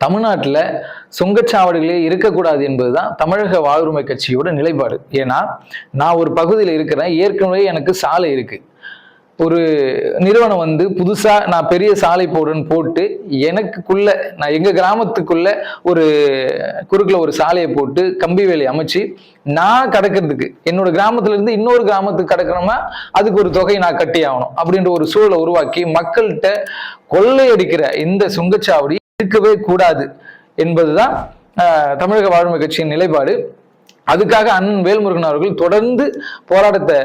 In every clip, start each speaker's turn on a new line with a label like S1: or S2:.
S1: தமிழ்நாட்டில் சுங்கச்சாவடிகளே இருக்கக்கூடாது என்பது தான் தமிழக வாழ்வுரிமை கட்சியோட நிலைப்பாடு. ஏன்னா நான் ஒரு பகுதியில் இருக்கிறேன் ஏற்கனவே எனக்கு சாலை இருக்குது ஒரு நிறுவனம் வந்து புதுசாக நான் பெரிய சாலை போடுறேன்னு போட்டு எனக்குள்ள நான் எங்கள் கிராமத்துக்குள்ள ஒரு குறுக்கில் ஒரு சாலையை போட்டு கம்பி வேலை அமைச்சு நான் கடக்கிறதுக்கு என்னோட கிராமத்துல இருந்து இன்னொரு கிராமத்துக்கு கடக்கணும்னா அதுக்கு ஒரு தொகை நான் கட்டி ஆகணும் அப்படின்ற ஒரு சூழலை உருவாக்கி மக்கள்கிட்ட கொள்ளையடிக்கிற இந்த சுங்கச்சாவடி இருக்கவே கூடாது என்பதுதான் தமிழக வாழ்வு கட்சியின் நிலைப்பாடு. அதுக்காக அண்ணன் வேல்முருகன் அவர்கள் தொடர்ந்து போராட்டத்தை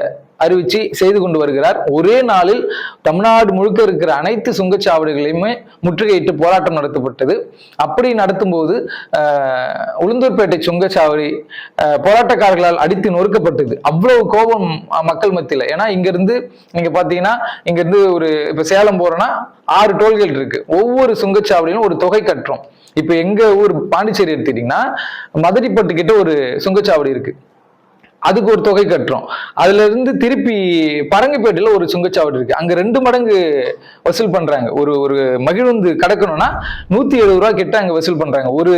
S1: அறிவிச்சு செய்து கொண்டு வருகிறார். ஒரே நாளில் தமிழ்நாடு முழுக்க இருக்கிற அனைத்து சுங்கச்சாவடிகளையுமே முற்றுகையிட்டு போராட்டம் நடத்தப்பட்டது. அப்படி நடத்தும்போது உளுந்தூர்பேட்டை சுங்கச்சாவடி போராட்டக்காரர்களால் அடித்து நொறுக்கப்பட்டது. அவ்வளவு கோபம் மக்கள் மத்தியில். ஏன்னா இங்கிருந்து நீங்க பாத்தீங்கன்னா இங்கிருந்து ஒரு இப்ப சேலம் போறோம்னா ஆறு டோல்கேட் இருக்கு. ஒவ்வொரு சுங்கச்சாவடியிலும் ஒரு தொகை கட்டுறோம். இப்ப எங்க ஊர் பாண்டிச்சேரி எடுத்துட்டீங்கன்னா மதுரைப்பட்டு கிட்ட ஒரு சுங்கச்சாவடி இருக்கு. அதுக்கு ஒரு தொகை கட்டுறோம். அதுல இருந்து திருப்பி பரங்கிப்பேட்டையில ஒரு சுங்கச்சாவடி இருக்கு. அங்க ரெண்டு மடங்கு வசூல் பண்றாங்க. ஒரு ஒரு மகிழுந்து கடக்கணும்னா நூத்தி எழுபது ரூபா கிட்ட அங்க வசூல் பண்றாங்க. ஒரு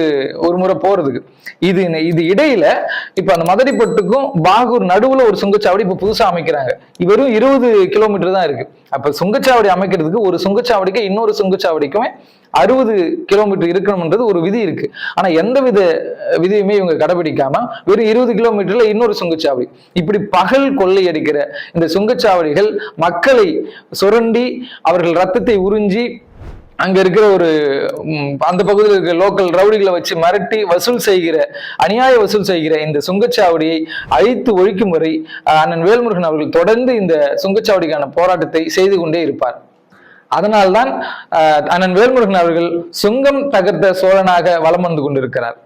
S1: ஒரு முறை போறதுக்கு. இது இது இடையில இப்ப அந்த மதுரைப்பட்டுக்கும் பாகூர் நடுவுல ஒரு சுங்கச்சாவடி இப்ப புதுசா அமைக்கிறாங்க. வெறும் இருபது கிலோமீட்டர் தான் இருக்கு. அப்ப சுங்கச்சாவடி அமைக்கிறதுக்கு ஒரு சுங்கச்சாவடிக்கு இன்னொரு சுங்கச்சாவடிக்குமே அறுபது கிலோமீட்டர் இருக்கணும்ன்றது ஒரு விதி இருக்கு. ஆனா எந்த வித விதியுமே இவங்க கடைபிடிக்காம வெறும் இருபது கிலோமீட்டர்ல இன்னொரு சுங்கச்சாவடி. இப்படி பகல் கொள்ளையடிக்கிற இந்த சுங்கச்சாவடிகள் மக்களை சுரண்டி அவர்கள் ரத்தத்தை உறிஞ்சி அங்க இருக்கிற ஒரு அந்த பகுதியில் இருக்கிற லோக்கல் ரவுடிகளை வச்சு மிரட்டி வசூல் செய்கிற அநியாய வசூல் செய்கிற இந்த சுங்கச்சாவடியை அழித்து ஒழிக்கும் வரை அண்ணன் வேல்முருகன் அவர்கள் தொடர்ந்து இந்த சுங்கச்சாவடிக்கான போராட்டத்தை செய்து கொண்டே இருப்பார். அதனால்தான் அண்ணன் வேல்முருகன் அவர்கள் சுங்கம் தகர்த்த சோழனாக வலம் வந்து கொண்டிருக்கிறார்.